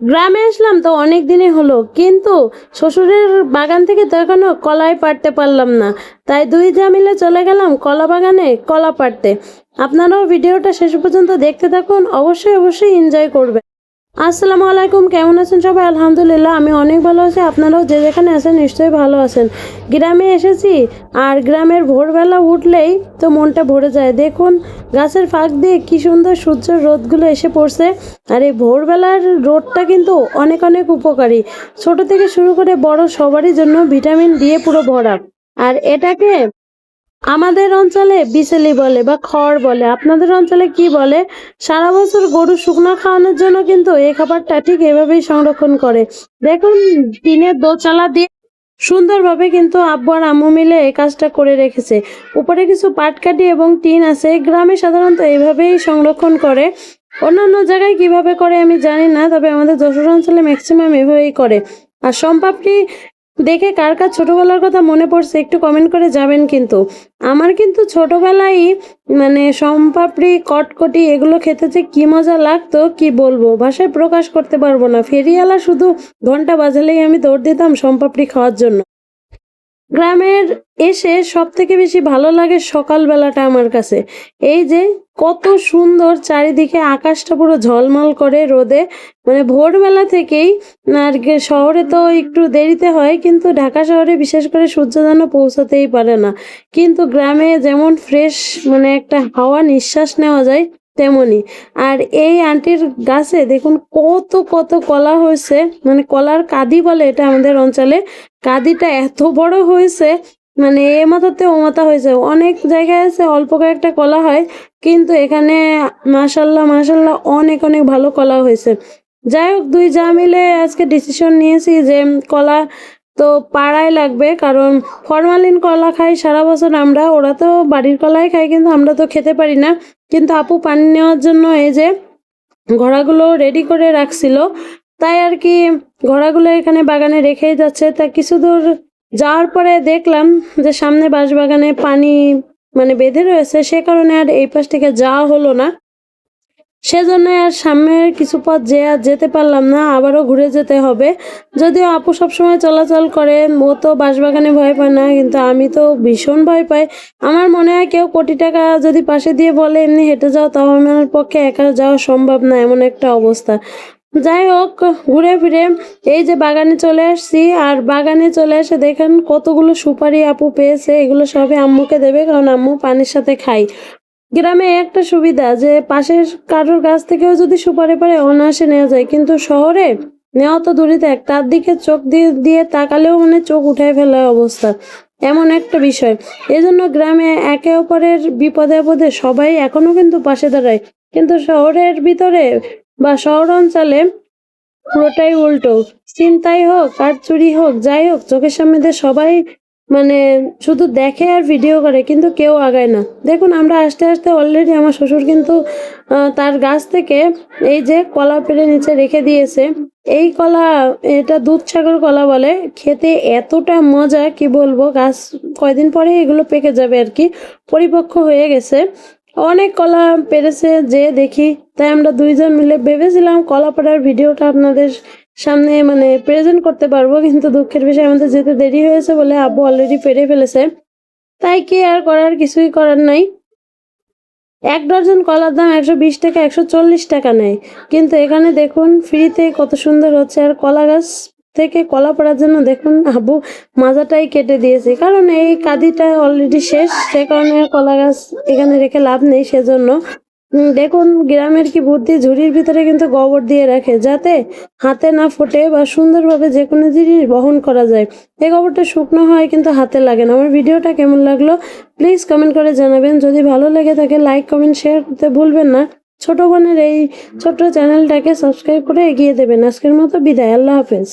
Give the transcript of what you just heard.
গ্রামে আসলাম তো অনেক দিনই হলো, কিন্তু শ্বশুরের বাগান থেকে তো এখনও কলাই পারতে পারলাম না। তাই দুই যা মিলে চলে গেলাম কলা বাগানে কলা পাড়তে। আপনারাও ভিডিওটা শেষ পর্যন্ত দেখতে থাকুন, অবশ্যই অবশ্যই এনজয় করবেন। আসসালামু আলাইকুম, কেমন আছেন সবাই? আলহামদুলিল্লাহ, আমি অনেক ভালো আছি। আপনারাও যে যেখানে আছেন নিশ্চয়ই ভালো আছেন। গ্রামে এসেছি, আর গ্রামের ভোরবেলা উঠলেই তো মনটা ভরে যায়। দেখুন, গাছের ফাঁক দিয়ে কি সুন্দর সূর্যের রোদগুলো এসে পড়ছে। আর এই ভোরবেলার রোদটা কিন্তু অনেক অনেক উপকারী। ছোট থেকে শুরু করে বড় সবারই জন্য ভিটামিন দিয়ে পুরো ভরা। আর এটাকে আমাদের অঞ্চলে বিচেলি বলে বা খড় বলে, আপনাদের অঞ্চলে কি বলে? সারা বছর গরু শুকনা খাওয়ানোর জন্য কিন্তু এই খাবারটা ঠিক এভাবেই সংরক্ষণ করে। দেখুন টিনের দোচালা দিয়ে সুন্দরভাবে কিন্তু আব্বু আর আম্মু মিলে এই কাজটা করে রেখেছে। উপরে কিছু পাটকাঠি এবং টিন আছে, গ্রামে সাধারণত এইভাবেই সংরক্ষণ করে। অন্যান্য জায়গায় কীভাবে করে আমি জানি না, তবে আমাদের যশোর অঞ্চলে ম্যাক্সিমাম এভাবেই করে। আর সম্পাপড়ি দেখে কার কার ছোটোবেলার কথা মনে পড়ছে একটু কমেন্ট করে যাবেন কিন্তু। আমার কিন্তু ছোটোবেলায় মানে সম্পাপড়ি, কটকটি এগুলো খেতে যে কী মজা লাগতো, কি বলব? ভাষায় প্রকাশ করতে পারব না। ফেরিওয়ালা শুধু ঘণ্টা বাজালেই আমি দৌড় দিতাম সম্পাপড়ি খাওয়ার জন্য। গ্রামের এসে সব থেকে বেশি ভালো লাগে সকালবেলাটা আমার কাছে। এই যে কত সুন্দর চারিদিকে আকাশটা পুরো ঝলমল করে রোদে। মানে ভোরবেলা থেকেই আর শহরে তো একটু দেরিতে হয়, কিন্তু ঢাকা শহরে বিশেষ করে সূর্য যেন পৌঁছাতেই পারে না। কিন্তু গ্রামে যেমন ফ্রেশ মানে একটা হাওয়া নিঃশ্বাস নেওয়া যায় তেমনই আর এই আন্টির গাছে দেখুন কত কত কলা হয়েছে। মানে কলার কাদি বলে এটা আমাদের অঞ্চলে। কাদিটা এত বড় হয়েছে মানে এ মাথাতে ও মাথা হয়েছে। অনেক জায়গায় আছে, অল্প কয়েকটা কলা হয়, কিন্তু এখানে মাশাল্লাহ মাশাল্লাহ অনেক অনেক ভালো কলা হয়েছে। যাই হোক, দুই যা মিলে আজকে ডিসিশন নিয়েছি যে কলা তো পাড়ায় লাগবে, কারণ ফরমালিন কলা খাই সারা বছর আমরা, ওরা তো বাড়ির কলাই খাই কিন্তু আমরা তো খেতে পারি না। কিন্তু আপু পানি নেওয়ার জন্য এই যে ঘোড়াগুলো রেডি করে রাখছিল, তাই আর কি ঘোড়াগুলো এখানে বাগানে রেখেই যাচ্ছে। তা কিছু দূর যাওয়ার পরে দেখলাম যে সামনে বাঁশবাগানে পানি মানে বেঁধে রয়েছে, সে কারণে আর এই পাশ থেকে যাওয়া হলো না। সেজন্য আর সামনের কিছু পথ যে আর যেতে পারলাম না, আবারও ঘুরে যেতে হবে। যদিও আপু সবসময় চলাচল করে, ও তো বাঁশবাগানে ভয় পায় না, কিন্তু আমি তো ভীষণ ভয় পাই। আমার মনে হয় কেউ কোটি টাকা যদি পাশে দিয়ে বলে, এমনি হেঁটে যাও, তাও আমার পক্ষে একা যাওয়া সম্ভব না, এমন একটা অবস্থা। যাই হোক, ঘুরে ফিরে এই যে বাগানে চলে আসছি, আর বাগানে চলে এসে দেখেন কতগুলো সুপারি আপু পেয়েছে, এগুলো সবই আম্মুকে দেবে, কারণ আম্মু পানির সাথে খাই গ্রামে একটা সুবিধা যে পাশের কারোর গাছ থেকেও যদি সুপারি পারে অনায়াসে নেওয়া যায়, কিন্তু শহরে নেওয়া তো দূরে থাক তার দিকে চোখ দিয়ে দিয়ে তাকালেও মানে চোখ উঠায় ফেলার অবস্থা। এমন একটা বিষয়। এজন্য গ্রামে একে অপরের বিপদে আপদে সবাই এখনও কিন্তু পাশে দাঁড়ায়। কিন্তু শহরের ভিতরে বা শহর অঞ্চলে পুরোটাই উল্টো। চিন্তাই হোক আর চুরি হোক, যাই হোক, চোখের সামনে সবাই মানে শুধু দেখে আর ভিডিও করে, কিন্তু কেউ আগায় না। দেখুন, আমরা আস্তে আস্তে অলরেডি আমার শ্বশুর কিন্তু তার গাছ থেকে এই যে কলা পেড়ে নিচে রেখে দিয়েছে। এই কলা, এটা দুধ সাগর কলা বলে, খেতে এতটা মজা, কি বলব, গাছ কয়দিন পরে এগুলো পেকে যাবে আর কি, পরিপক্ক হয়ে গেছে। অনেক কলা পেরেছে যে দেখি। তাই আমরা দুইজন মিলে ভেবেছিলাম কলা পাড়ার ভিডিওটা আপনাদের সামনে মানে প্রেজেন্ট করতে পারব, কিন্তু দুঃখের বিষয় আমাদের যেতে দেরি হয়েছে বলে আব্বু অলরেডি পেরে ফেলেছে। তাই কি আর করার, কিছুই করার নাই। এক ডজন কলার দাম একশো বিশ টাকা, একশো চল্লিশ টাকা নেয়। কিন্তু এখানে দেখুন ফ্রিতে কত সুন্দর হচ্ছে। আর কলা গাছ থেকে কলা পড়ার জন্য দেখুন, আব্বু মাজাটাই কেটে দিয়েছে। কারণ এই কাদিটা অলরেডি শেষ, সে কারণে কলা গাছ এখানে রেখে লাভ নেই, সেজন্য দেখুন, গ্রামের কি বুদ্ধি ঝুড়ির ভিতরে কিন্তু গোবর দিয়ে রাখে, যাতে হাতে না ফোটে বা সুন্দরভাবে যে কোনো জিনিস বহন করা যায়। এই গোবরটা শুকনো হয় কিন্তু হাতে লাগে না। আমার ভিডিওটা কেমন লাগল প্লিজ কমেন্ট করে জানাবেন। যদি ভালো লেগে থাকে লাইক কমেন্ট শেয়ার করতে ভুলবেন না। ছোট বোনের এই ছোট্ট চ্যানেলটাকে সাবস্ক্রাইব করে এগিয়ে দেবেন। আজকের মতো বিদায়। আল্লাহ হাফেজ।